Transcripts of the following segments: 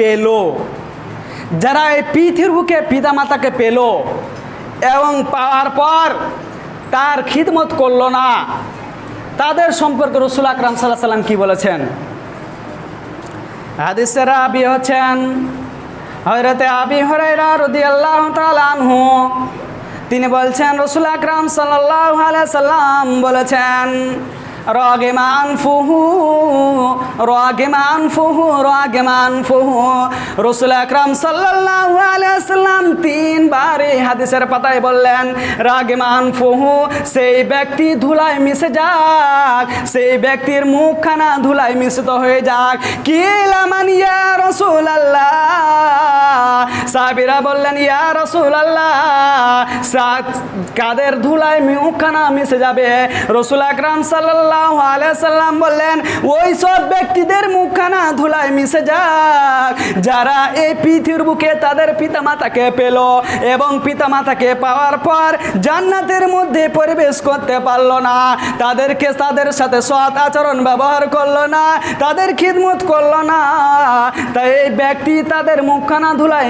পেল। যারা এই পৃথিবীর বুকে পিতা মাতাকে পেল এবং পাওয়ার পর তার খিদমত করল না, তাদের সম্পর্কে রসুল আকরাম সাল্লাহ সাল্লাম কি বলেছেন? হাদিসের আবি হচ্ছেন হজরতে আবি হরাইরা রদি আল্লাহ আনহু, তিনি বলছেন, রসুল আকরাম সাল্লাহ সাল্লাম বলেছেন রাগেমান ফুহু রাগেমান ফুহু রাগেমান ফুহু রসুল আকরাম সাল্লাল্লাহু আলাইহি সাল্লাম তিনবার এই হাদিসের পাতায় বললেন রাগেমান ফুহু সেই ব্যক্তি ধুলায় মিশে যাক, সেই ব্যক্তির মুখখানা ধুলায় মিশ্রিত হয়ে যাক। কিলামান রসুল সাবিরা বললেন, ইয়া রসুল আল্লাহ কাদের ধুলায় মুখখানা মিশে যাবে? রসুল আকরাম সাল্লাহ সাল্লাম বললেন, ওই সব ব্যক্তিদের মুখখানা ধুলায় মিশে যাক। যারা এই পৃথিবীর বুকে তাদের পিতামাতাকে পেল এবং পিতামাতাকে পাওয়ার পর জান্নাতের মধ্যে পরিবেশ করতে পারল না। তাদেরকে তাদের সাথে সৎ আচরণ ব্যবহার করল না, তাদের খিদমত করল না। তাই এই ব্যক্তি তাদের মুখখানা ধুলায়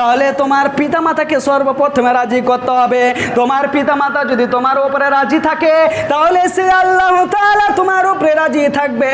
তাহলে তোমার পিতামাতাকে সর্বপ্রথমে রাজি করতে হবে। তোমার পিতামাতা যদি তোমার উপরে রাজি থাকে, তাহলে সে আল্লাহ তোমার উপরে রাজি থাকবে।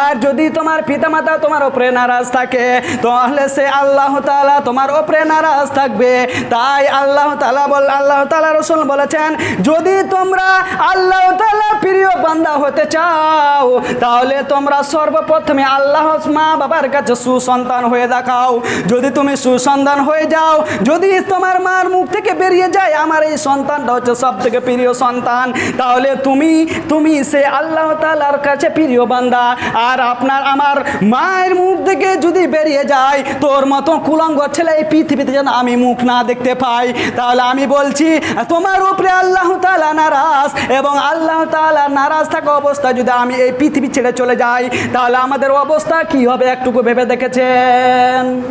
আর যদি তোমার পিতামাতা তোমার উপরে নারাজ থাকে, তাহলে সে আল্লাহ তাআলা তোমার উপরে নারাজ থাকবে। তাই আল্লাহ তাআলা বল, আল্লাহ তাআলা রসুল বলেছেন, যদি তোমরা আল্লাহ তাআলা প্রিয় বান্দা হতে চাও, তাহলে তোমরা সর্বপ্রথমে আল্লাহ মা বাবার কাছে সুসন্তান হয়ে দেখাও। যদি তুমি সুসন্তান হয়ে যাও। যদি তোমার মার মুখ থেকে বেরিয়ে যায়, আমার এই সন্তানটা হচ্ছে সব থেকে প্রিয় সন্তান। তাহলে তুমি তুমি সে আল্লাহ তালার কাছে প্রিয় বান্দা। আর আপনার, আমার মায়ের মুখ থেকে যদি বেরিয়ে যায়, তোর মতো কুলঙ্গ ছেলে এই পৃথিবীতে যেন আমি মুখ না দেখতে পাই। তাহলে আমি বলছি, তোমার উপরে আল্লাহ তালা নারাজ। এবং আল্লাহ তালা নারাজ থাকা অবস্থা যদি আমি এই পৃথিবী ছেড়ে চলে যাই, তাহলে আমাদের অবস্থা কি হবে? একটুকু ভেবে দেখেছেন?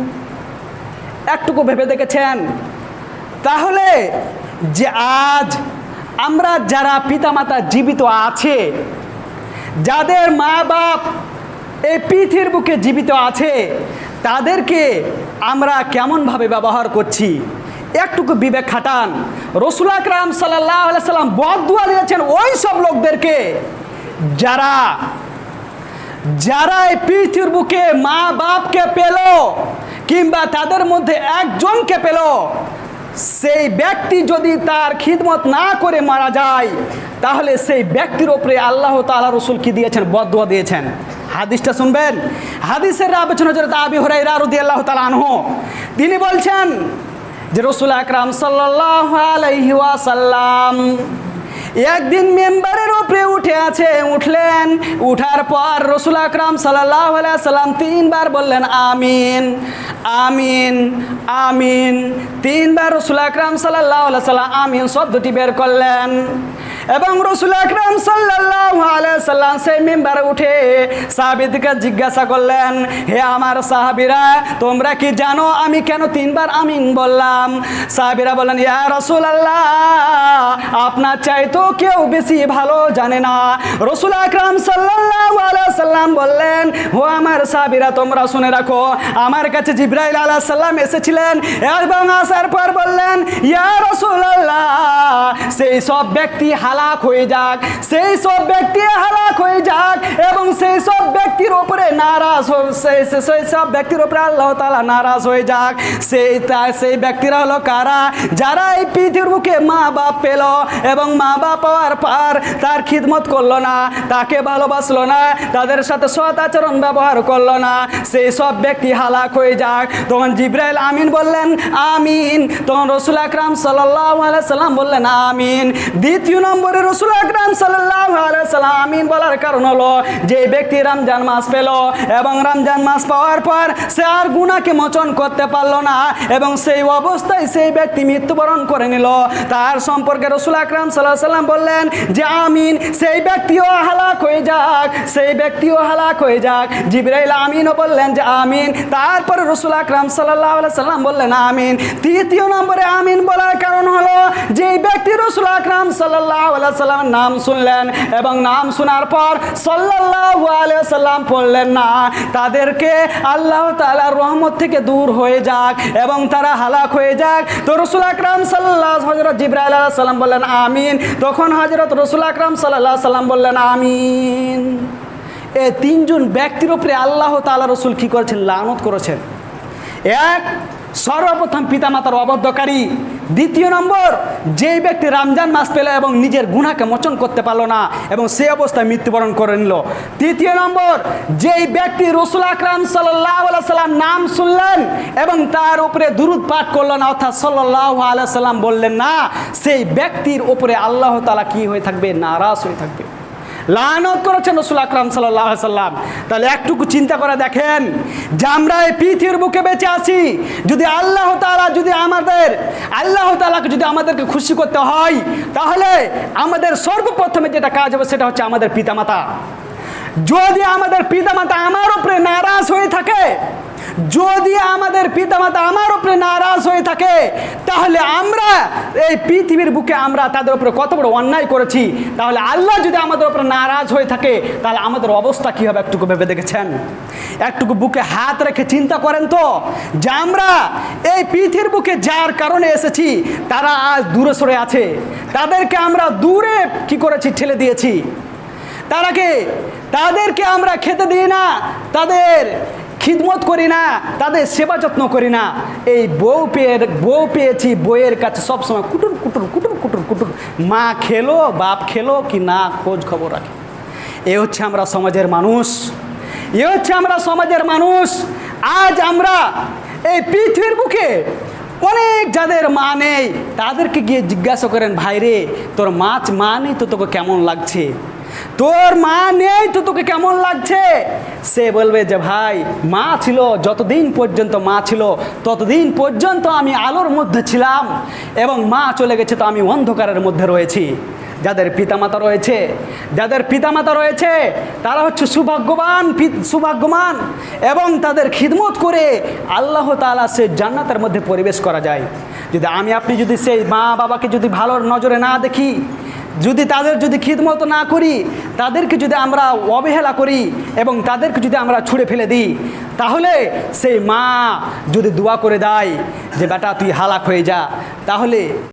একটুকু ভেবে দেখেছেন? তাহলে যে আজ আমরা যারা পিতামাতা জীবিত আছে, যাদের মা বাপ এই পৃথিবীর বুকে জীবিত আছে, তাদেরকে আমরা কেমনভাবে ব্যবহার করছি? একটুকু বিবেক খাটান। রসুল আকরাম সাল্লাহ সাল্লাম বদুয়া দিয়েছেন ওই সব লোকদেরকে, যারা যারা এই পৃথিবীর বুকে মা বাপকে পেল। কিংবা তাদের মধ্যে একজনকে পেল। সেই ব্যক্তি যদি তার খিদমত না করে মারা যায়, তাহলে সেই ব্যক্তির ওপরে আল্লাহ তালা রসুল কি দিয়েছেন? বদুয়া দিয়েছেন। হাদিসটা শুনবেন? হাদিসের আলোচনা যেটা আবি হরাই রারুদি আল্লাহ তালা আনহ, তিনি বলছেন যে রসুল আকরাম ওয়াসাল্লাম একদিন মেম্বারের ওপরে উঠে আছে, উঠলেন, উঠার পর রসুল আকরাম সাল্লাহ সাল্লাম তিনবার বললেন, আমিন। আমিন আমিন। তিনবার রসুল আকরাম সাল্লাহ সাল্লাম আমিন শব্দটি বের করলেন। এবং রসুল আকরাম সাল্লাম সেই মেম্বারে উঠে সাহাবিদকে জিজ্ঞাসা করলেন, হে আমার সাহাবিরা, তোমরা কি জানো আমি কেন তিনবার আমিন বললাম? সাহাবিরা বললেন, ইয়া রসুল আল্লাহ আপনার চাইতো কেউ বেশি ভালো জানে না। রসুল আকরাম সাল্লাহ সাল্লাম বললেন, ও আমার সাহাবিরা, তোমরা শুনে রাখো, আমার কাছে জিব্রাইল আলাহ সাল্লাম এসেছিলেন, এবং আসার পর বললেন, ইয়া রসুল আল্লাহ সেই সব ব্যক্তি হালাক হয়ে যাক সেই সব ব্যক্তি হালাক হয়ে যাক এবং সেই সব ব্যক্তির ওপরে নারাজ সেই সব ব্যক্তির ওপরে আল্লাহ তালা নারাজ হয়ে যাক। সেই সেই ব্যক্তিরা হলো কারা? যারা এই পৃথিবীর বুকে মা বাপ পেল এবং মা বাপ পাওয়ার পর তার খিদমত করল না, তাকে ভালোবাসলো না, তাদের সাথে সৎ আচরণ ব্যবহার করল না, সেই সব ব্যক্তি হালাক হয়ে যাক। তখন জিব্রাইল আমিন বললেন, আমিন। তখন রসুল আকরাম সাল্লাম বললেন, আমিন। দ্বিতীয় নম্বরে রসুল আকরাম সাল্লাম আমিন বলার কারণ হলো, যে ব্যক্তি রমজান মাস পেল এবং রমজান মাস পাওয়ার পর সে আর গুণাকে মোচন করতে পারল না এবং সেই অবস্থায় সেই ব্যক্তি মৃত্যুবরণ করে নিল। তার সম্পর্কে রসুল আকরাম সাল্লাহ সাল্লাম বললেন যে, আমিন, সেই ব্যক্তিও হালাক হয়ে যাক, সেই ব্যক্তিও হালাক হয়ে যাক। জিব্রাইল আমিনও বললেন যে, আমিন। তারপরে রসুল আকরাম সাল্লাহ সাল্লাম বললেন, আমিন। তৃতীয় নম্বরে আমিন বলার কারণ হলো যে ব্যক্তি রসুল আকরাম সাল্লাহ সাল্লামের নাম শুনলেন এবং নাম শোনার পর সাল্লাহ আলিয়া সাল্লাম পড়লেন না। তাদেরকে আল্লাহ তালার রহমত থেকে দূর হয়ে যাক এবং তারা হালাক হয়ে যাক। তো রসুল আকরাম সাল্লাহ হজরত জিব্রাইল আলাহ সাল্লাম বললেন, আমিন। তখন হজরত রসুল আকরাম সাল্লাহ সাল্লাম বললেন, আমিন। এ তিনজন ব্যক্তির উপরে আল্লাহ তাআলা রসুল কী করেছেন? লানত করেছেন। এক, সর্বপ্রথম পিতামাতার অবদ্ধকারী দ্বিতীয় নম্বর, যেই ব্যক্তি রমজান মাস পেল এবং নিজের গুণাকে মোচন করতে পারল না এবং সে অবস্থায় মৃত্যুবরণ করে নিল। তৃতীয় নম্বর, যেই ব্যক্তি রসুল আকরাম সাল্লাহ সাল্লাম নাম শুনলেন এবং তার উপরে দুরুদ পাঠ করল না, অর্থাৎ সাল্লাহ আলাইসাল্লাম বললেন, না, সেই ব্যক্তির উপরে আল্লাহ তালা কি হয়ে থাকবে? নারাজ হয়ে থাকবে। লানত করেছেন রসুল আকরাম সাল্লাহ সাল্লাম। তাহলে একটুকু চিন্তা করে দেখেন, যে আমরা এই পৃথিবীর বুকে বেঁচে আছি, যদি আল্লাহ তাআলা যদি আমাদের, আল্লাহ তালাকে যদি আমাদেরকে খুশি করতে হয়, তাহলে আমাদের সর্বপ্রথমে যেটা কাজ হবে সেটা হচ্ছে আমাদের পিতামাতা। যদি আমাদের পিতামাতা আমার উপরে নারাজ হয়ে থাকে যদি আমাদের পিতামাতা আমার উপরে নারাজ হয়ে থাকে, তাহলে আমরা এই পৃথিবীর বুকে আমরা তাদের উপরে কত বড় অন্যায় করেছি। তাহলে আল্লাহ যদি আমাদের উপরে নারাজ হয়ে থাকে, তাহলে আমাদের অবস্থা কী হবে একটুকু ভেবে দেখেছেন? একটুকু বুকে হাত রেখে চিন্তা করেন তো, যে আমরা এই পৃথিবীর বুকে যার কারণে এসেছি, তারা আজ দূরে সরে আছে। তাদেরকে আমরা দূরে কি করেছি? ঠেলে দিয়েছি। তারাকে তাদেরকে আমরা খেতে দিই না? তাদের খিদমত করি না, তাদের সেবা যত্ন করি না। এই বউ পেয়ে, বউ পেয়েছি বইয়ের কাছে সবসময় কুটুর কুটুর কুটুর কুটুর কুটুর। মা খেলো, বাপ খেলো কি না, খোঁজ খবর রাখে। এ হচ্ছে আমরা সমাজের মানুষ। এ হচ্ছে আমরা সমাজের মানুষ। আজ আমরা এই পৃথিবীর বুকে অনেক যাদের মা নেই, তাদেরকে গিয়ে জিজ্ঞাসা করেন, ভাইরে, তোর মাছ, মা নেই তো তোকে কেমন লাগছে? তোর মা নেই তো তোকে কেমন লাগছে? সে বলবে যে, ভাই, মা ছিল, যতদিন পর্যন্ত মা ছিল, ততদিন পর্যন্ত আমি আলোর মধ্যে ছিলাম এবং মা চলে গেছে তো আমি অন্ধকারের মধ্যে রয়েছি। যাদের পিতামাতা রয়েছে, যাদের পিতামাতা রয়েছে, তারা হচ্ছে সুভাগ্যবান সুভাগ্যবান এবং তাদের খিদমত করে আল্লাহ তাআলা সে জান্নাতের মধ্যে পরিবেশ করা যায়। যদি আমি, আপনি যদি সেই মা বাবাকে যদি ভালো নজরে না দেখি যদি তাদের যদি খিদমতো না করি, তাদেরকে যদি আমরা অবহেলা করি এবং তাদেরকে যদি আমরা ছুঁড়ে ফেলে দিই, তাহলে সেই মা যদি দোয়া করে দেয় যে, বেটা, তুই হালাক হয়ে যা। তাহলে